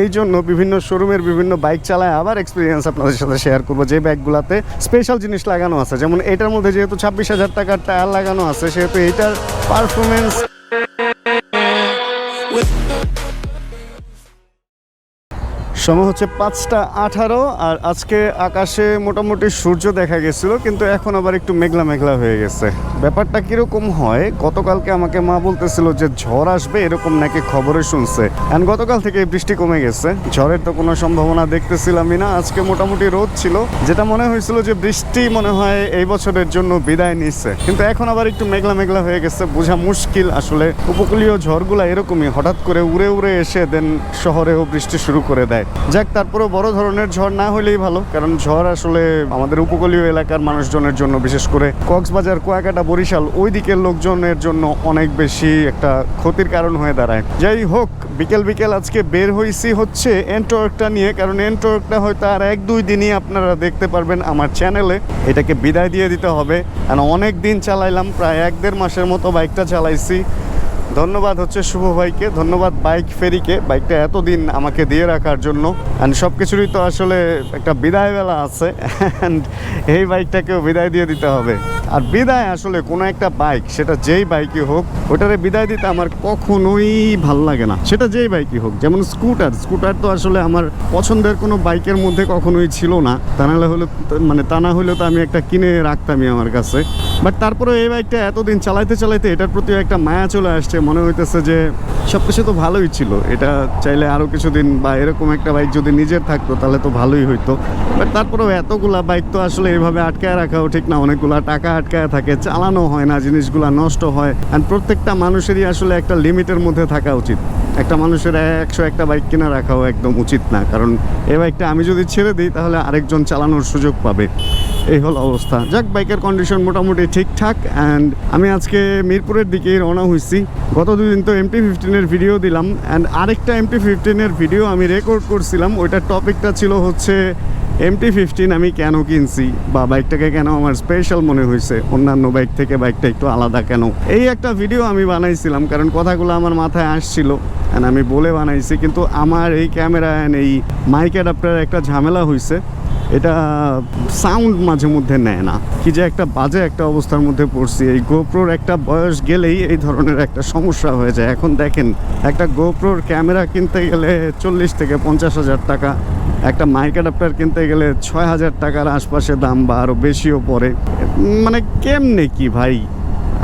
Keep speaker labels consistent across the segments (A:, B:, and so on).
A: এই জন্য বিভিন্ন শোরুমের বিভিন্ন বাইক চালায় আবার এক্সপিরিয়েন্স আপনাদের সাথে শেয়ার করব। যে ব্যাগগুলোতে স্পেশাল জিনিস লাগানো আছে। যেমন এটার মধ্যে যেহেতু ছাব্বিশ হাজার টাকার টায়ার লাগানো আছে, সেহেতু এইটার পারফরমেন্স সময় হচ্ছে পাঁচটা আঠারো, আর আজকে আকাশে মোটামুটি সূর্য দেখা গেছিল, কিন্তু এখন আবার একটু মেঘলা মেঘলা হয়ে গেছে। ব্যাপারটা কীরকম হয়? গতকালকে আমাকে মা বলতেছিল যে ঝড় আসবে এরকম নাকি খবরে শুনছে। অ্যান্ড গতকাল থেকে বৃষ্টি কমে গেছে। ঝড়ের তো কোনো সম্ভাবনা দেখতেছিলামই না। আজকে মোটামুটি রোদ ছিল। যেটা মনে হয়েছিল যে বৃষ্টি মনে হয় এই বছরের জন্য বিদায় নিচ্ছে। কিন্তু এখন আবার একটু মেঘলা মেঘলা হয়ে গেছে। বোঝা মুশকিল আসলে। উপকূলীয় ঝড়গুলা এরকমই। হঠাৎ করে উড়ে উড়ে এসে দেন শহরেও বৃষ্টি শুরু করে দেয়। যাক, তারপরেও বড় ধরনের ঝড় না হলেই ভালো, কারণ ঝড় আসলে আমাদের উপকূলীয় এলাকার মানুষজনের জন্য, বিশেষ করে কক্সবাজার, কুয়াকাটা, বরিশাল, ওই দিকের লোকজনের জন্য অনেক বেশি একটা ক্ষতির কারণ হয়ে দাঁড়ায়। যাই হোক, বিকেল বিকেল আজকে বের হয়েছি হচ্ছে এন্টওয়ার্কটা নিয়ে, কারণ এন্টওয়ার্কটা হয়তো আর এক দুই দিনই আপনারা দেখতে পারবেন আমার চ্যানেলে। এটাকে বিদায় দিয়ে দিতে হবে। কারণ অনেক দিন চালাইলাম, প্রায় এক দেড় মাসের মতো বাইকটা চালাইছি। ধন্যবাদ হচ্ছে শুভ ভাইকে, ধন্যবাদ বাইক ফেরিকে। বাইকটা এতদিন আমাকে দিয়ে রাখার জন্য। অ্যান্ড সব কিছুরই তো আসলে একটা বিদায় বেলা আছে। অ্যান্ড এই বাইকটাকেও বিদায় দিয়ে দিতে হবে। আর বিদায় আসলে কোনো একটা বাইক, সেটা যেই বাইকই হোক, ওটারে বিদায় দিতে আমার কখনোই ভালো লাগে না। সেটা যেই বাইকই হোক, যেমন স্কুটার। স্কুটার তো আসলে আমার পছন্দের কোনো বাইকের মধ্যে কখনোই ছিল না। তা নাহলে হলে মানে তা না হলেও তো আমি একটা কিনে রাখতামই আমার কাছে। বাট তারপরে এই বাইকটা এতদিন চালাইতে চালাইতে এটার প্রতি একটা মায়া চলে আসছে মনে হইতেছে যে সব কিছু তো ভালোই ছিল। এটা চাইলে আরও কিছুদিন বা এরকম একটা বাইক যদি নিজের থাকতো, তাহলে তো ভালোই হইতো। বাট তারপরেও এতগুলা বাইক তো আসলে এইভাবে আটকায় রাখাও ঠিক না। অনেকগুলা টাকা আটকায় থাকে, চালানো হয় না, জিনিসগুলা নষ্ট হয়। অ্যান্ড প্রত্যেকটা মানুষেরই আসলে একটা লিমিটের মধ্যে থাকা উচিত। একটা মানুষের একশো একটা বাইক কিনে রাখাও একদম উচিত না। কারণ এই বাইকটা আমি যদি ছেড়ে দিই, তাহলে আরেকজন চালানোর সুযোগ পাবে। এই হলো অবস্থা। যাক বাইকের কন্ডিশন মোটামুটি ঠিকঠাক। অ্যান্ড আমি আজকে মিরপুরের দিকে রওনা হয়েছি গত দুদিন তো এমটি ফিফটিনের ভিডিও দিলাম অ্যান্ড আরেকটা এমটি ফিফটিনের ভিডিও আমি রেকর্ড করছিলাম। ওইটার টপিকটা ছিল হচ্ছে এমটি ফিফটিন আমি কেন কিনছি বা বাইকটাকে কেন আমার স্পেশাল মনে হয়েছে? অন্যান্য বাইক থেকে বাইকটা একটু আলাদা কেন? এই একটা ভিডিও আমি বানাইছিলাম, কারণ কথাগুলো আমার মাথায় আসছিল অ্যান্ড আমি বলে বানাইছি, কিন্তু আমার এই ক্যামেরা অ্যান্ড এই মাইক অ্যাডাপ্টার একটা ঝামেলা হয়েছে এটা সাউন্ড মাঝে মধ্যে নেয় না। কি যে একটা বাজে একটা অবস্থার মধ্যে পড়ছি। এই গোপ্রোর একটা বয়স গেলেই এই ধরনের একটা সমস্যা হয়ে যায়। এখন দেখেন, একটা গোপ্রোর ক্যামেরা কিনতে গেলে চল্লিশ থেকে পঞ্চাশ হাজার টাকা, একটা মাইক অ্যাডাপ্টার কিনতে গেলে ছয় হাজার টাকার আশপাশে দাম বা আরও বেশিও পড়ে। মানে কেমনে কি ভাই?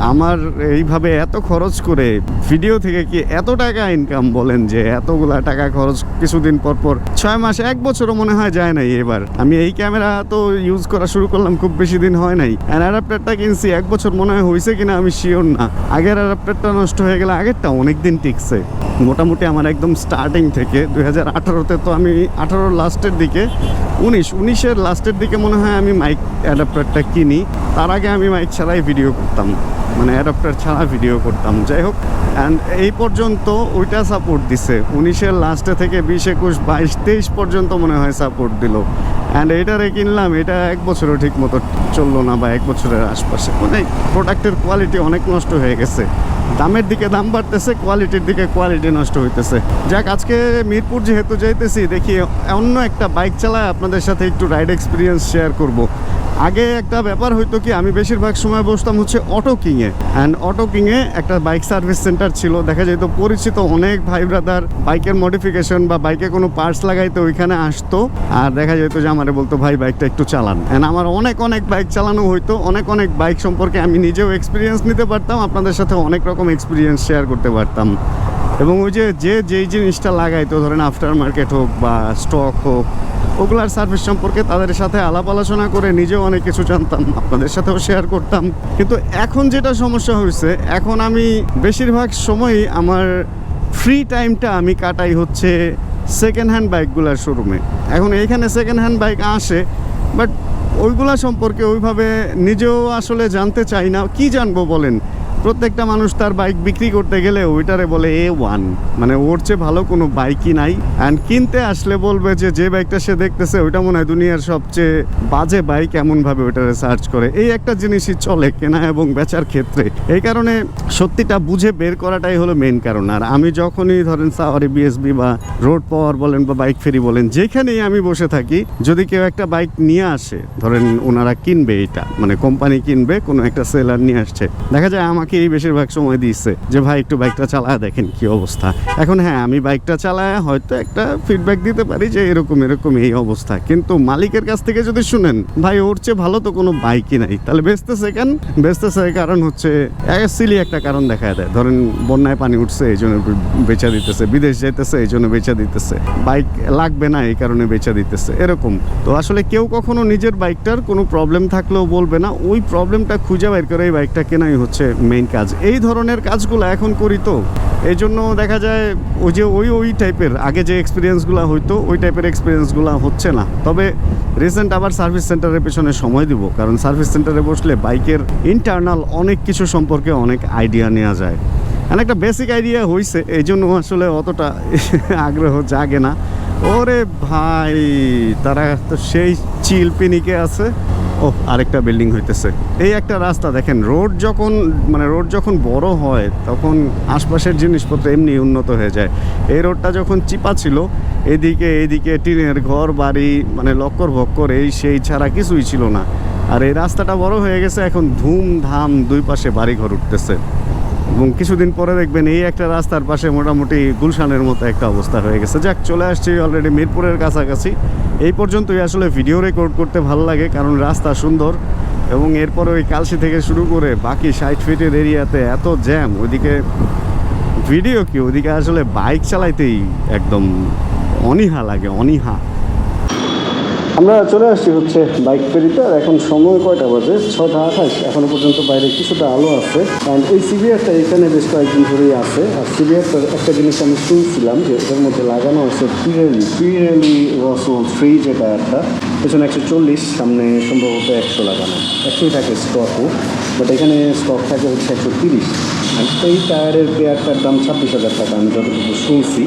A: আমার এইভাবে এত খরচ করে ভিডিও থেকে কি এত টাকা ইনকাম বলেন যে এতগুলা টাকা খরচ কিছুদিন পর পর, ছয় মাস, এক বছরও মনে হয় যায় নাই এবার। আমি এই ক্যামেরা তো ইউজ করা শুরু করলাম, খুব বেশি দিন হয় নাই। অ্যাডাপ্টারটা কিনছি, এক বছর মনে হয় হয়েছে কিনা আমি শিওর না। আগের অ্যাডাপ্টারটা নষ্ট হয়ে গেলে আগেরটা অনেক দিন টিকছে। মোটামুটি আমার একদম স্টার্টিং থেকে, দুই হাজার আঠারোতে তো আমি আঠারোর লাস্টের দিকে, উনিশ, উনিশের লাস্টের দিকে মনে হয় আমি মাইক অ্যাডাপ্টারটা কিনি। তার আগে আমি মাইক ছাড়াই ভিডিও করতাম। মানে অ্যাডাপ্টার ছাড়া ভিডিও করতাম। যাই হোক অ্যান্ড এই পর্যন্ত ওইটা সাপোর্ট দিছে। উনিশের লাস্টে থেকে বিশ একুশ বাইশ তেইশ পর্যন্ত মনে হয় সাপোর্ট দিল। অ্যান্ড এটারে কিনলাম, এটা এক বছরও ঠিক মতো চলল না বা এক বছরের আশপাশে। মানে প্রোডাক্টের কোয়ালিটি অনেক নষ্ট হয়ে গেছে। দামের দিকে দাম বাড়তেছে কোয়ালিটির দিকে কোয়ালিটি নষ্ট হইতেছে। যাক, আজকে মিরপুর যেহেতু যাইতেছি, দেখি অন্য একটা বাইক চালায় আপনাদের সাথে একটু রাইড এক্সপিরিয়েন্স শেয়ার করব। আগে একটা ব্যাপার হইতো কি, আমি বেশিরভাগ সময় বসতাম হচ্ছে অটো কিংয়ে অ্যান্ড অটো কিংয়ে একটা বাইক সার্ভিস সেন্টার ছিল, দেখা যেত পরিচিত অনেক ভাই ব্রাদার বাইকের মডিফিকেশন বা বাইকে কোনো পার্টস লাগাইতে ওইখানে আসতো। আর দেখা যেত যে আমারে বলতো, ভাই বাইকটা একটু চালান। অ্যান্ড আমার অনেক অনেক বাইক চালানো হইতো, অনেক অনেক বাইক সম্পর্কে আমি নিজেও এক্সপিরিয়েন্স নিতে পারতাম। আপনাদের সাথে অনেক রকম এক্সপিরিয়েন্স শেয়ার করতে পারতাম। এবং ওই যে যে, যেই জিনিসটা লাগাইতো ধরেন আফটার মার্কেট হোক বা স্টক হোক, ওগুলার সার্ভিস সম্পর্কে তাদের সাথে আলাপ আলোচনা করে নিজেও অনেক কিছু জানতাম, আপনাদের সাথেও শেয়ার করতাম। কিন্তু এখন যেটা সমস্যা হয়েছে এখন আমি বেশিরভাগ সময়ই আমার ফ্রি টাইমটা আমি কাটাই হচ্ছে সেকেন্ড হ্যান্ড বাইকগুলোর শোরুমে এখন এইখানে সেকেন্ড হ্যান্ড বাইক আসে বাট ওইগুলা সম্পর্কে ওইভাবে নিজেও আসলে জানতে চাই না। কি জানব বলেন? প্রত্যেকটা মানুষ তার বাইক বিক্রি করতে গেলে ওইটারে বলে এ ওয়ান মানে ওর চেয়ে ভালো কোনো বাইকই নাই। অ্যান্ড কিনতে আসলে বলবে যে যে বাইকটা সে দেখতেছে, ওইটা মনে হয় দুনিয়ার সবচেয়ে বাজে বাইক এমনভাবে ওইটারে সার্চ করে। এই একটা জিনিসই চলে কেনা এবং বেচার ক্ষেত্রে। এই কারণে সত্যিটা বুঝে বের করাটাই হলো মেন কারণ। আর আমি যখনই ধরেন সাওয়ারি বিএসবি বা রোড পাওয়ার বলেন বা বাইক ফেরি বলেন, যেখানেই আমি বসে থাকি, যদি কেউ একটা বাইক নিয়ে আসে, ধরেন ওনারা কিনবে এটা মানে কোম্পানি কিনবে, কোনো একটা সেলার নিয়ে আসছে, দেখা যায় আমাকে এই বেশিরভাগ সময় দিচ্ছে যে, ভাই, একটু বাইকটা চালায় দেখেন কি অবস্থা। এখন হ্যাঁ আমি বাইকটা চালায় হয়তো একটা ফিডব্যাক দিতে পারি যে, এরকম এরকম এই অবস্থা। কিন্তু মালিকের কাছ থেকে যদি শুনেন, ভাই, ওর চেয়ে ভালো তো কোনো বাইকই নাই। তাহলে বেচতেছে কেন? বেচতেছে কারণ হচ্ছে সিলি একটা কারণ দেখা দেয়। ধরেন, বন্যায় পানি উঠছে, এই জন্য বেচা দিতেছে। বিদেশ যাইতেছে, এই জন্য বেচা দিতেছে। বাইক লাগবে না, এই কারণে বেচা দিতেছে। এরকম। তো আসলে কেউ কখনো নিজের বাইকটার কোনো প্রবলেম থাকলেও বলবে না। ওই প্রবলেমটা খুঁজে বের করে এই বাইকটা কেনাই হচ্ছে মেইন কাজ। এই ধরনের কাজগুলো এখন করি তো। এই জন্য দেখা যায় ওই যে ওই ওই টাইপের আগে যে এক্সপিরিয়েন্সগুলো হইতো, ওই টাইপের এক্সপিরিয়েন্সগুলো হচ্ছে না। তবে রিসেন্ট আবার সার্ভিস সেন্টারের পেছনে সময় দিব, কারণ সার্ভিস সেন্টারে বসলে বাইকের ইন্টারনাল অনেক কিছু সম্পর্কে অনেক আইডিয়া নেওয়া যায়। আর একটা বেসিক আইডিয়া হয়েছে এই জন্য আসলে অতটা আগ্রহ জাগে না। ওরে ভাই, তারা তো সেই চিল পিনিকে আছে। ও আরেকটা বিল্ডিং হইতেছে। এই একটা রাস্তা, দেখেন রোড যখন মানে রোড যখন বড় হয়, তখন আশপাশের জিনিসপত্র এমনি উন্নত হয়ে যায়। এই রোডটা যখন চিপা ছিল, এদিকে এদিকে টিনের ঘর, বাড়ি মানে লক্কর ভক্কর, এই সেই ছাড়া কিছুই ছিল না। আর এই রাস্তাটা বড় হয়ে গেছে, এখন ধুমধাম দুই পাশে বাড়ি ঘর উঠতেছে। এবং কিছুদিন পরে দেখবেন এই একটা রাস্তার পাশে মোটামুটি গুলশানের মতো একটা অবস্থা হয়ে গেছে। যাক, চলে আসছি অলরেডি মিরপুরের কাছাকাছি। এই পর্যন্তই আসলে ভিডিও রেকর্ড করতে ভালো লাগে, কারণ রাস্তা সুন্দর এবং এরপরে ওই কালসি থেকে শুরু করে বাকি ষাট ফিটের এরিয়াতে এত জ্যাম ওইদিকে ভিডিও কি? ওইদিকে আসলে বাইক চালাইতেই একদম অনীহা লাগে, অনীহা। আমরা চলে আসছি হচ্ছে বাইক ফেরিতে, আর এখন সময় কয়টা বাজে? ছটা আঠাশ। এখনও পর্যন্ত বাইরে কিছুটা আলো আছে। কারণ এই সিবিআরটা এখানে বেশ কয়েকদিন ধরেই আছে। আর সিবিআরটার একটা জিনিস আমি শুনছিলাম যে এটার মধ্যে লাগানো আছে পিরেলি পিরেলি রসল থ্রি যেটা একটা। পেছনে একশো চল্লিশ, সামনে সম্ভবত একশো লাগানো। একশোই থাকে স্টকও বাট এখানে স্টক থাকে হচ্ছে একশো তিরিশ। আর এই টায়ারের পেয়ারটার দাম ছাব্বিশ হাজার টাকা, আমি যতটুকু শুনছি।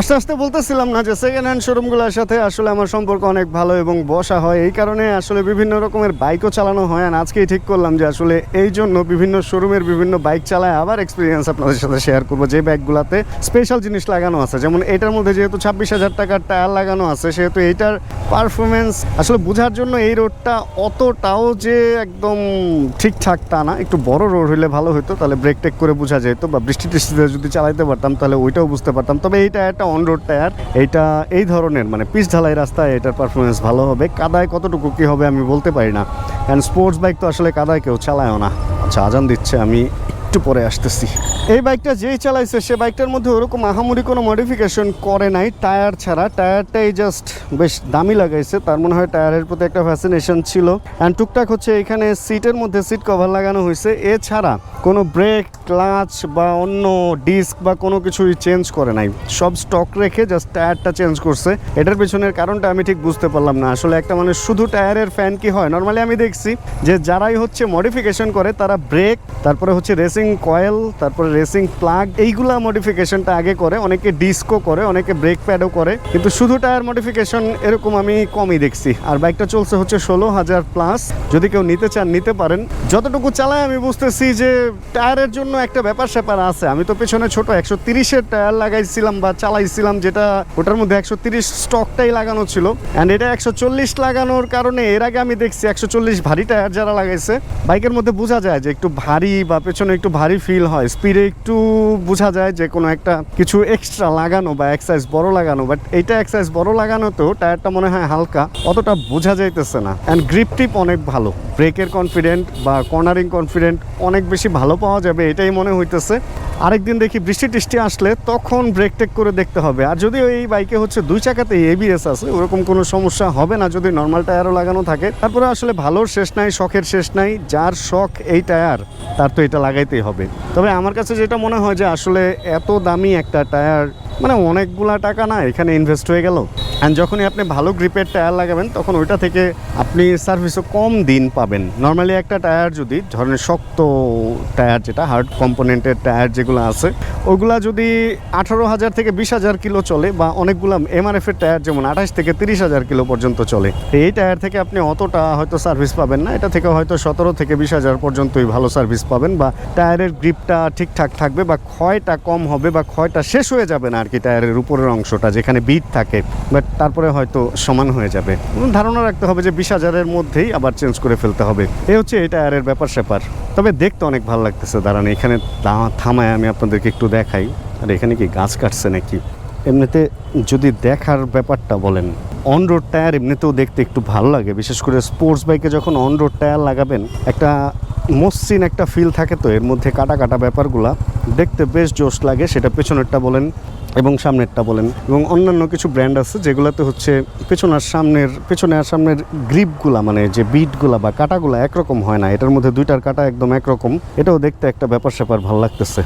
A: আস্তে আস্তে বলতেছিলাম না যে সেকেন্ড হ্যান্ড শোরুমগুলোর সাথে আসলে আমার সম্পর্ক অনেক ভালো এবং বসা হয়। এই কারণে আসলে বিভিন্ন রকমের বাইকও চালানো হয় আর আজকেই ঠিক করলাম যে আসলে এই জন্য বিভিন্ন শোরুমের বিভিন্ন বাইক চালায় আবার এক্সপিরিয়েন্স আপনাদের সাথে শেয়ার করব। যে বাইকগুলোতে স্পেশাল জিনিস লাগানো আছে, যেমন এটার মধ্যে যেহেতু ছাব্বিশ হাজার টাকার টায়ার লাগানো আছে, সেহেতু এইটার পারফরমেন্স আসলে বোঝার জন্য এই রোডটা অতটাও যে একদম ঠিকঠাক তা না। একটু বড় রোড হইলে ভালো হতো তাহলে ব্রেক টেক করে বোঝা যেত বা বৃষ্টি টিষ্টিতে যদি চালাইতে পারতাম, তাহলে ওইটাও বুঝতে পারতাম। তবে এই টায়ারটা অন রোড টায়ার এইটা এই ধরনের মানে পিচ ঢালাই রাস্তায় এটার পারফরমেন্স ভালো হবে। কাদায় কতটুকু কী হবে আমি বলতে পারি না। কারণ স্পোর্টস বাইক তো আসলে কাদায় কেউ চালায়ও না। আচ্ছা আজান দিচ্ছে, আমি একটু পরে আসতেছি। এই বাইকটা যেই চালাইছে, সে বাইকটার মধ্যে ওরকম আহামরি কোনো মডিফিকেশন করে নাই। টায়ার ছাড়া। টায়ারটাই জাস্ট বেশ দামি লাগাইছে। তার মনে হয় টায়ারের প্রতি একটা ফ্যাসিনেশন ছিল। অ্যান্ড টুকটাক হচ্ছে এখানে সিটের মধ্যে সিট কভার লাগানো হয়েছে। এছাড়া কোনো ব্রেক ক্লাচ বা অন্য ডিস্ক বা কোনো কিছুই চেঞ্জ করে নাই। সব স্টক রেখে জাস্ট টায়ারটা চেঞ্জ করছে। এটার পেছনের কারণটা আমি ঠিক বুঝতে পারলাম না। আসলে একটা মানে শুধু টায়ারের ফ্যান কি হয়? নর্মালি আমি দেখছি যে যারাই হচ্ছে মডিফিকেশন করে, তারা ব্রেক তারপরে হচ্ছে রেসিং কয়েল, তারপরে রেসিং প্লাগ, এইগুলা মডিফিকেশনটা আগে করে, অনেকে ডিস্কও করে, অনেকে ব্রেক প্যাডও করে। কিন্তু শুধু টায়ার মডিফিকেশন এরকম আমি কমই দেখছি। আর বাইকটা চলছে হচ্ছে ষোলো হাজার প্লাস। যদি কেউ নিতে চান, নিতে পারেন। যতটুকু চালায় আমি বুঝতেছি যে টায়ারের জন্য একটা ব্যাপার স্যাপার আছে। আমি তো পেছনে ছোট, একশো তিরিশের টায়ার লাগাইছিলাম বা চালাইছিলাম যেটা ওটার মধ্যে একশো তিরিশ স্টকটাই লাগানো ছিল। অ্যান্ড এটা একশো চল্লিশ লাগানোর কারণে এর আগে আমি দেখছি একশো চল্লিশ ভারী টায়ার যারা লাগাইছে। বাইকের মধ্যে বোঝা যায় যে একটু ভারী বা পেছনে একটু ভারী ফিল হয়। স্পিডে একটু বোঝা যায় যে কোনো একটা কিছু এক্সট্রা লাগানো বা এক্সাইজ বড় লাগানো বাট এইটা এক্সাইজ বড় লাগানোতেও টায়ারটা মনে হয় হালকা, অতটা বোঝা যাইতেছে না। অ্যান্ড গ্রিপ টিপ অনেক ভালো। ব্রেকের কনফিডেন্ট বা কর্নারিং কনফিডেন্ট অনেক বেশি ভালো পাওয়া যাবে, এটাই মনে হইতেছে। আরেকদিন দেখি বৃষ্টি টিষ্টি আসলে তখন ব্রেক টেক করে দেখতে হবে। আর যদিও এই বাইকে হচ্ছে দুই চাকাতে এবিএস আছে, ওরকম কোনো সমস্যা হবে না যদি নর্মাল টায়ারও লাগানো থাকে। তারপরে আসলে ভালোর শেষ নাই, শখের শেষ নাই, যার শখ এই টায়ার তার তো এটা লাগাইতেই হবে। তবে আমার কাছে যেটা মনে হয় যে আসলে এত দামি একটা টায়ার মানে অনেকগুলা টাকা না এখানে ইনভেস্ট হয়ে গেল। অ্যান্ড যখনই আপনি ভালো গ্রিপের টায়ার লাগাবেন, তখন ওইটা থেকে আপনি সার্ভিসও কম দিন পাবেন। নর্মালি একটা টায়ার যদি, ধরেন শক্ত টায়ার যেটা হার্ড কম্পোনেন্টের টায়ার যেগুলো আছে ওইগুলা যদি আঠারো হাজার থেকে বিশ হাজার কিলো চলে বা অনেকগুলো এমআরএফ এর টায়ার যেমন আঠাশ থেকে তিরিশ হাজার কিলো পর্যন্ত চলে, এই টায়ার থেকে আপনি অতটা হয়তো সার্ভিস পাবেন না। এটা থেকে হয়তো সতেরো থেকে বিশ হাজার পর্যন্তই ভালো সার্ভিস পাবেন বা টায়ারের গ্রিপটা ঠিকঠাক থাকবে বা ক্ষয়টা কম হবে বা ক্ষয়টা শেষ হয়ে যাবে না আর কি টায়ারের উপরের অংশটা, যেখানে বিট থাকে বাট তারপরে হয়তো সমান হয়ে যাবে। ধারণা রাখতে হবে যে বিশ হাজারের মধ্যেই আবার চেঞ্জ করে ফেলতে হবে। এ হচ্ছে এই টায়ারের ব্যাপার স্যাপার। তবে দেখতে অনেক ভালো লাগতেছে, দাঁড়ান, এখানে থামায় আমি আপনাদেরকে একটু দেখাই। আর এখানে কি গাছ কাটছে নাকি? এমনিতে যদি দেখার ব্যাপারটা বলেন অন রোড টায়ার এমনিতেও দেখতে একটু ভালো লাগে, বিশেষ করে স্পোর্টস বাইকে যখন অন রোড টায়ার লাগাবেন, একটা মসৃণ একটা ফিল থাকে তো, এর মধ্যে কাটা কাটা ব্যাপারগুলা দেখতে বেশ জোশ লাগে, সেটা পেছনেরটা বলেন এবং সামনেরটা বলেন এবং অন্যান্য কিছু ব্র্যান্ড আছে যেগুলোতে হচ্ছে পেছন আর সামনের, পেছনে আর সামনের গ্রিপগুলা মানে যে বিটগুলা বা কাটাগুলা একরকম হয় না, এটার মধ্যে দুইটার কাটা একদম একরকম, এটাও দেখতে একটা ব্যাপার স্যাপার ভালো লাগতেছে।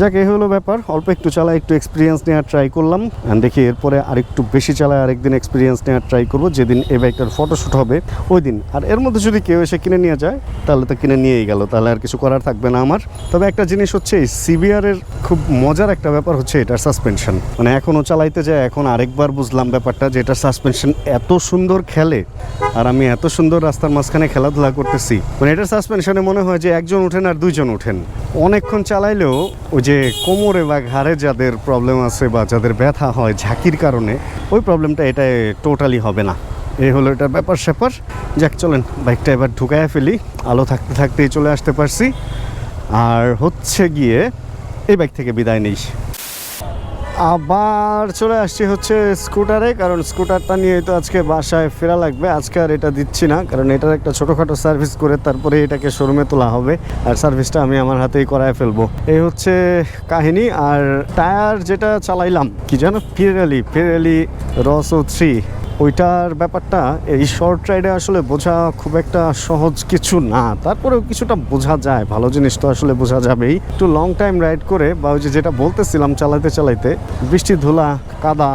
A: যাক, এই হলো ব্যাপার। অল্প একটু চালাই একটু এক্সপিরিয়েন্স নেওয়ার ট্রাই করলাম। দেখি, এরপরে আরেকটু বেশি চালায়, আরেকদিন এক্সপিরিয়েন্স নেওয়ার ট্রাই করব। যেদিন এই বাইকটার ফটোশ্যুট হবে ওই দিন আর এর মধ্যে যদি কেউ এসে কিনে নিয়ে যায়, তাহলে তো কিনে নিয়েই গেল। তাহলে আর কিছু করার থাকবে না আমার। তবে একটা জিনিস হচ্ছে, এই সিবিআরের খুব মজার একটা ব্যাপার হচ্ছে এটার সাসপেনশন মানে এখনও চালাইতে যায়, এখন আরেকবার বুঝলাম ব্যাপারটা যে এটার সাসপেনশন এত সুন্দর খেলে, আর আমি এত সুন্দর রাস্তার মাঝখানে খেলাধুলা করতেছি। মানে এটার সাসপেনশনে মনে হয় যে একজন ওঠেন আর দুইজন ওঠেন। অনেকক্ষণ চালাইলেও ওই যে কোমরে বা ঘাড়ে যাদের প্রবলেম আছে বা যাদের ব্যথা হয়, ঝাঁকির কারণে, ওই প্রবলেমটা এটায় টোটালি হবে না। এই হলো এটার ব্যাপার স্যাপার। যাক, চলেন বাইকটা এবার ঢুকায় ফেলি। আলো থাকতে থাকতেই চলে আসতে পারছি। আর হচ্ছে গিয়ে, এই বাইক থেকে বিদায় নেই। আবার চলে আসছি হচ্ছে স্কুটারে, কারণ স্কুটারটা নিয়ে তো আজকে বাসায় ফেরা লাগবে। আজকে আর এটা দিচ্ছি না, কারণ এটার একটা ছোটোখাটো সার্ভিস করে তারপরে এটাকে শোরুমে তোলা হবে, আর সার্ভিসটা আমি আমার হাতেই করায় ফেলব। এই হচ্ছে কাহিনী, আর টায়ার যেটা চালাইলাম, কি জানো ফিরেলি ফিরেলি রসো থ্রি ওইটার ব্যাপারটা, এই শর্ট রাইডে আসলে বোঝা খুব একটা সহজ কিছু না। তারপরেও কিছুটা বোঝা যায়, ভালো জিনিস তো আসলে বোঝা যাবেই। একটু লং টাইম রাইড করে, বা ওই যেটা বলতেছিলাম চালাইতে চালাইতে, বৃষ্টি, ধুলা, কাদা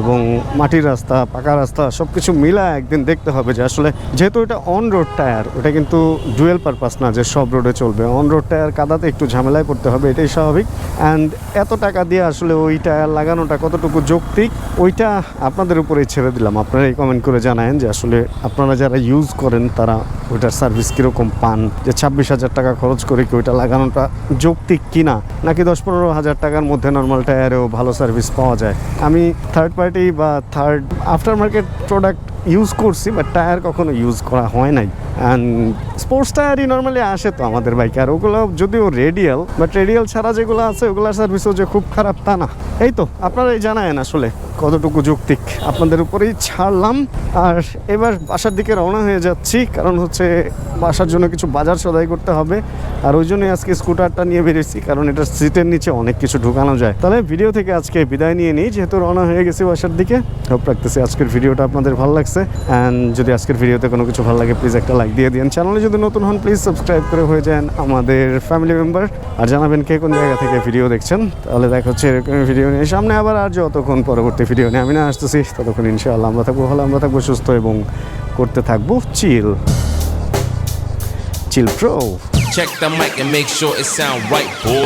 A: এবং মাটির রাস্তা, পাকা রাস্তা সব কিছু মিলা একদিন দেখতে হবে যে আসলে যেহেতু এটা অন রোড টায়ার ওটা কিন্তু ডুয়েল পারপাস না যে সব রোডে চলবে। অন রোড টায়ার কাদাতে একটু ঝামেলায় পড়তে হবে, এটাই স্বাভাবিক। অ্যান্ড এত টাকা দিয়ে আসলে ওই টায়ার লাগানোটা কতটুকু যৌক্তিক, ওইটা আপনাদের উপরেই ছেড়ে দিলাম। আপনারা এই কমেন্ট করে জানায়েন যে আসলে আপনারা যারা ইউজ করেন, তারা ওইটার সার্ভিস কীরকম পান? যে ছাব্বিশ হাজার টাকা খরচ করে কি ওইটা লাগানোটা যৌক্তিক কিনা? নাকি দশ পনেরো হাজার টাকার মধ্যে নর্মাল টায়ারেও ভালো সার্ভিস পাওয়া যায়? আমি থার্ড পার্টি বা third after market product use করছি বাট টায়ার কখনো ইউজ করা হয় নাই। অ্যান্ড স্পোর্টস টায়ারই নর্মালি আসে তো আমাদের বাইকে আর ওগুলো যদিও রেডিয়াল বাট রেডিয়াল ছাড়া যেগুলো আছে, ওগুলোর সার্ভিসও যে খুব খারাপ তা না। এই তো, আপনারাই জানায়েন আসলে কতটুকু যৌক্তিক। আপনাদের উপরেই ছাড়লাম। আর এবার বাসার দিকে রওনা হয়ে যাচ্ছি, কারণ হচ্ছে বাসার জন্য কিছু বাজার সদাই করতে হবে। আর ওই জন্যই আজকে স্কুটারটা নিয়ে বেরিয়েছি, কারণ এটা সিটের নিচে অনেক কিছু ঢুকানো যায়। তাহলে ভিডিও থেকে আজকে বিদায় নিয়ে নিই, যেহেতু রওনা হয়ে গেছি বাসার দিকে। হোপ রাখতেছি আজকের ভিডিওটা আপনাদের ভালো লাগছে অ্যান্ড যদি আজকের ভিডিওতে কোনো কিছু ভালো লাগে প্লিজ একটা লাইক দিয়ে দিন চ্যানেলে যদি নতুন হন প্লিজ সাবস্ক্রাইব করে হয়ে যান আমাদের ফ্যামিলি মেম্বার আর জানাবেন কে কোন জায়গা থেকে ভিডিও দেখছেন। তাহলে দেখা হচ্ছে এরকম ভিডিও নিয়ে। সামনে আবার আর যতক্ষণ পরবর্তী ভিডিও নিয়ে আমি না আসতেছি ততক্ষণ ইনশাআল্লাহ আমরা থাকব ভালো আমরা থাকব সুস্থ এবং করতে থাকব chill chill pro
B: Check the mic and make sure it sound right, boy.